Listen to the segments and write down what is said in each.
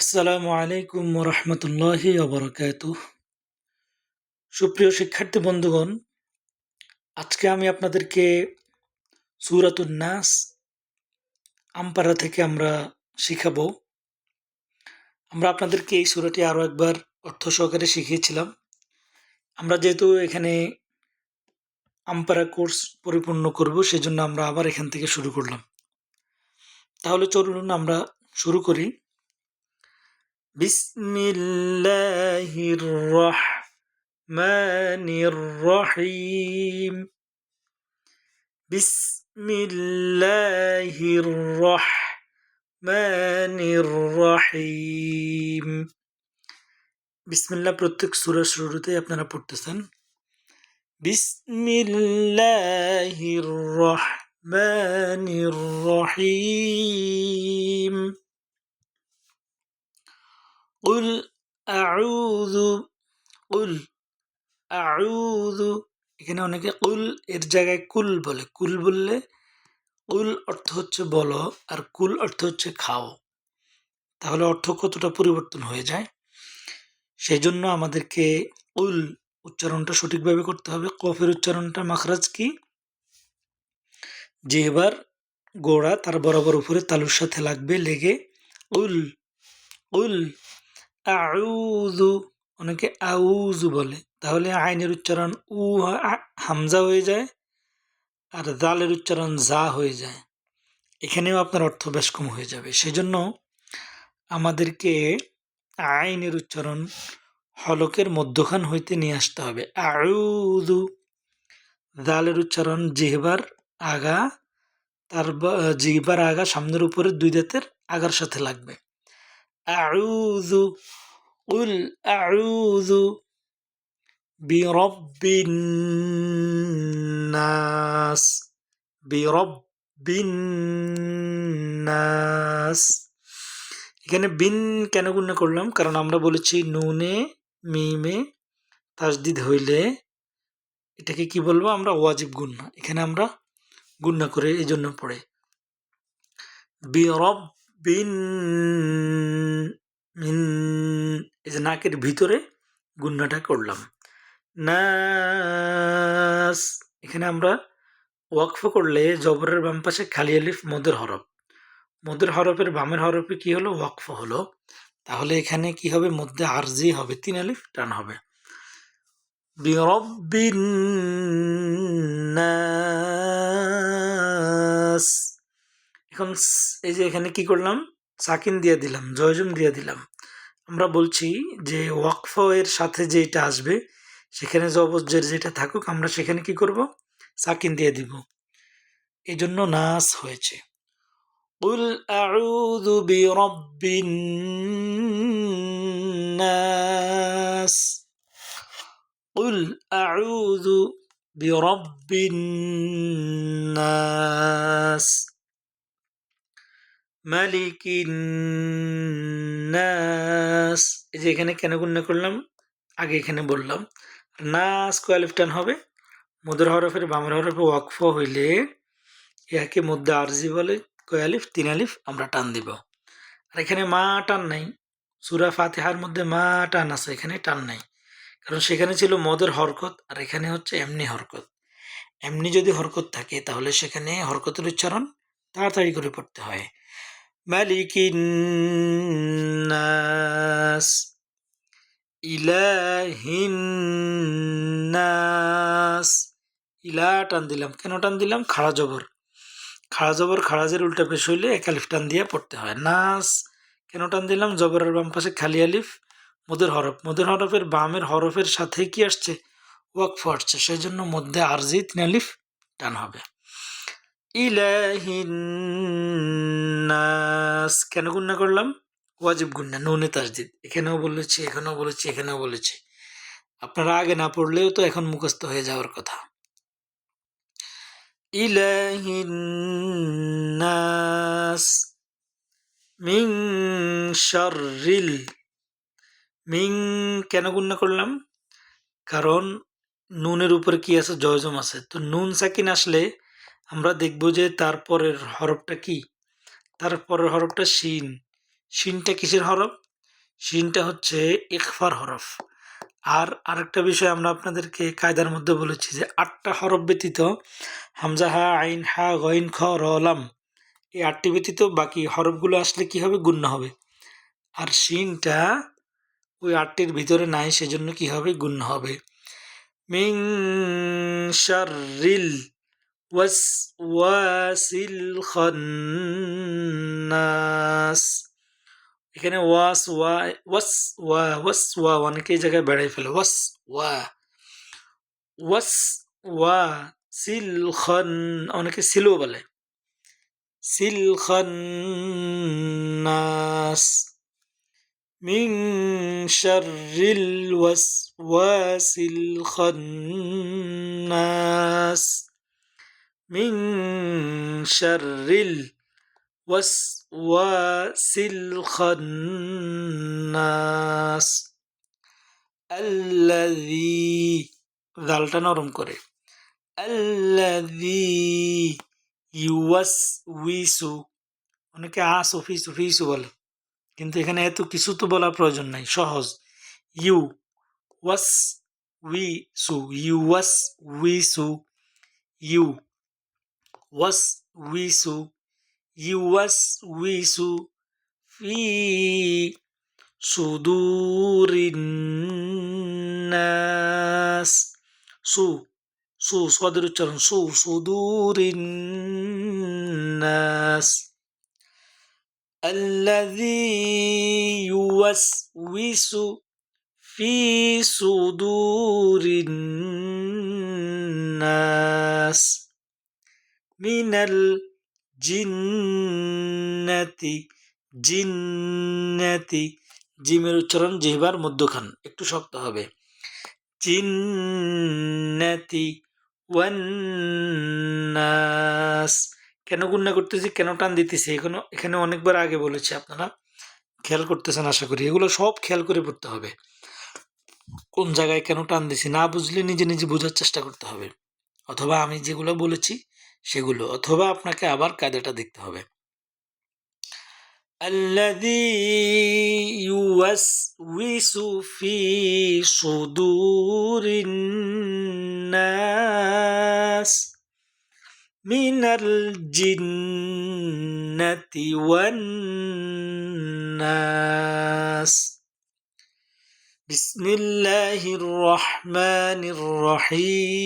আসসালামু আলাইকুম রহমতুল্লাহি অবরকাত সুপ্রিয় শিক্ষার্থী বন্ধুগণ, আজকে আমি আপনাদেরকে সুরাতুন নাস আমপারা থেকে আমরা শিখাবো। আমরা আপনাদেরকে এই সুরাটি আরও একবার অর্থ সহকারে শিখিয়েছিলাম। আমরা যেহেতু এখানে আমপারা কোর্স পরিপূর্ণ করব, সেজন্য আমরা আবার এখান থেকে শুরু করলাম। তাহলে চলুন আমরা শুরু করি। بسم الله الرحمن الرحيم بسم الله الرحمن الرحيم বিসমিল্লাহ প্রত্যেক সূরার শুরুতে আপনারা পড়তেছেন বিসমিল্লাহির রহমানির রহিম قل أعوذ قل أعوذ এখানে অনেকে কুল এর জায়গায় কুল বলে কুল বললে কুল অর্থ হচ্ছে বলো আর কুল অর্থ হচ্ছে খাও তাহলে অর্থ কতটা পরিবর্তন হয়ে যায় সেই জন্য আমাদেরকে উল উচ্চারণটা সঠিকভাবে করতে হবে কফের উচ্চারণটা মাখরাজ কি যে এবার গোড়া তার বরাবর উপরে তালুর সাথে লাগবে লেগে উল উল আউযু, অনেকে আউজু বলে। তাহলে আইনের উচ্চারণ উ হামজা হয়ে যায় আর জালের উচ্চারণ যা হয়ে যায়। এখানেও আপনার অর্থ বেশ কম হয়ে যাবে। সেজন্য আমাদেরকে আইনের উচ্চারণ হলকের মধ্যখান হইতে নিয়ে আসতে হবে। আউযু জালের উচ্চারণ জিহবার আগা তার জিহবার আগা সামনের উপরে দুই দাঁতের আগার সাথে লাগবে। أعوذ, قل أعوذ برب الناس برب الناس. এখানে বিন কেন গুণ করলাম? কারণ আমরা বলেছি নুনে, মিমে তাসদিদ হইলে এটাকে কি বলব? আমরা ওয়াজিব গুন্না এখানে আমরা গুন্না করে এই জন্য পড়ে। বিরব বিন এই যে নাকের ভিতরে গুন্নাটা করলাম। নাস। এখানে আমরা ওয়াকফ করলে জবরের বাম পাশে খালি আলিফ মদের হরফ। মদের হরফের বামের হরফে কি হলো? ওয়াকফ হলো। তাহলে এখানে কি হবে? মধ্যে আরজি হবে। তিন আলিফ টান হবে। এখন এই যে এখানে কি করলাম? সাকিন দিয়ে দিলাম, জয়জুম দিয়ে দিলাম। আমরা বলছি যে ওয়াকফ এর সাথে যেটা আসবে, সেখানে জবজের যেটা থাকুক, আমরা সেখানে কি করব? সাকিন দিয়ে দিব। এই জন্য নাস হয়েছে। উল আউযু বিরাব্বিন নাস। উল আউযু বিরাব্বিন নাস। নাস এই যে এখানে কেন গুণ্য করলাম? আগে এখানে বললাম। নাস কোয়ালিফটান হবে। মধুর হরফের বামের হরফে ওয়াকফ হইলে ইহাকে মধ্যে আরজি বলে। কয়ালিফ তিন আলিফ আমরা টান দিব। আর এখানে মা টান নাই। সুরা ফাতেহার মধ্যে মা টান আছে, এখানে টান নাই। কারণ সেখানে ছিল মদের হরকত আর এখানে হচ্ছে এমনি হরকত। এমনি যদি হরকত থাকে তাহলে সেখানে হরকতের উচ্চারণ তাড়াতাড়ি করে পড়তে হয়। মালিকিন নাস ইলাহিন নাস ইলা টান দিলাম। কেন টান দিলাম? খাড়া জবর। খাড়া জবর খাড়াজের উল্টা পেশ হইলে এক আলিফ টান দিয়ে পড়তে হয়। নাস। কেন টান দিলাম? জবরের বাম পাশে খালি আলিফ। মোদের হরফ। মোদের হরফের বামের হরফের সাথে কি আসছে? ওয়াকফ আসছে। সেই জন্য মধ্যে আরজি তিন আলিফ টান হবে। ইলাহিন নাস। কেন গুন্না করলাম? ওয়াজিব গুন্না নুনে তাজদিদ। এখানেও বলেছি এখানেও বলেছি এখানেও বলেছি। আপনারা আগে না পড়লেও তো এখন মুখস্থ হয়ে যাওয়ার কথা। ইলাহিন নাস মিং শাররিল। মিং কেন গুন্না করলাম? কারণ নুনের উপরে কি আছে? জয়জম আছে। তো নুন সাকিন আসলে আমরা দেখব যে তারপরের হরফটা কি? তারপরের হরফটা শিন। শিনটা কিসের হরফ? শিনটা হচ্ছে ইকফার হরফ। আর আরেকটা বিষয় আমরা আপনাদেরকে কায়দার মধ্যে বলেছি যে আটটা হরফ ব্যতীত হামজা হা, আইন হা, গইন, খ রলাম এই আটটি ব্যতীত বাকি হরফগুলো আসলে কি হবে? গুণ্য হবে। আর শিনটা ওই আটটির ভিতরে নাই, সেজন্য কি হবে? গুণ্য হবে। মিং শাররিল ওয়াসওয়াসিল খান্নাস এখানে ওয়াস ওয়া ওয়াস ওয়া ওয়াস ওয়া অনেকে এই জায়গায় বেড়াই ফেলে ওয়াস ওয়া ওয়াস ওয়া সিল খান অনেকে সিলও বলে সিল খান্নাস من شر الوسواس الخناس من شر الوسواس الخناس الذي দালটা নরম করে الذي ইউয়াসউইসু অনেকে আসু ফিসু ফিসু বলে কিন্তু এখানে এত কিছু তো বলার প্রয়োজন নাই সহজ ইউ ওয়াস উই সু ইউ ওয়াস উই সু ইউ وسويس يوسوس في صدور الناس سو سو صدر الشرن سو صدور الناس الذي يوسوس في صدور الناس মিনল জিন্নতি জিন্নতি জিমের উচ্চারণ জিহবার মধ্যখান একটু শক্ত হবে। জিন্নতি ওয়ান্নাস কেন গুন্না করতেছি? কেন টান দিতেছি? এখানে এখানে অনেকবার আগে বলেছি আপনারা। খেয়াল করতেছেন আশা করি। এগুলো সব খেয়াল করে পড়তে হবে। কোন জায়গায় কেন টান দিছি? না বুঝলে নিজে নিজে বোঝার চেষ্টা করতে হবে। অথবা আমি যেগুলো বলেছি সেগুলো অথবা আপনাকে আবার কায়দাটা দেখতে হবে الذي يوسوس في صدور الناس من الجنة والناس بسم الله الرحمن الرحيم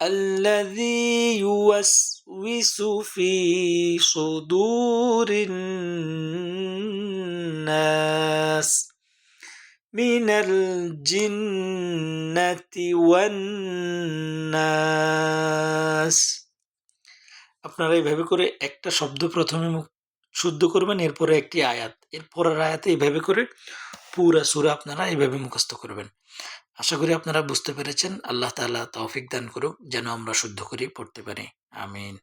الذي يوسوس في صدور الناس من الجنة والناس আপনারা এইভাবে করে একটা শব্দ প্রথমে মুখ শুদ্ধ করবেন এরপরে একটি আয়াত এরপরের আয়াতে এইভাবে করে পুরা সুরা আপনারা এইভাবে মুখস্থ করবেন আশা করি আপনারা বুঝতে পেরেছেন। আল্লাহ তালা তৌফিক দান করুক, যেন আমরা শুদ্ধ করে, পড়তে পারি। আমিন।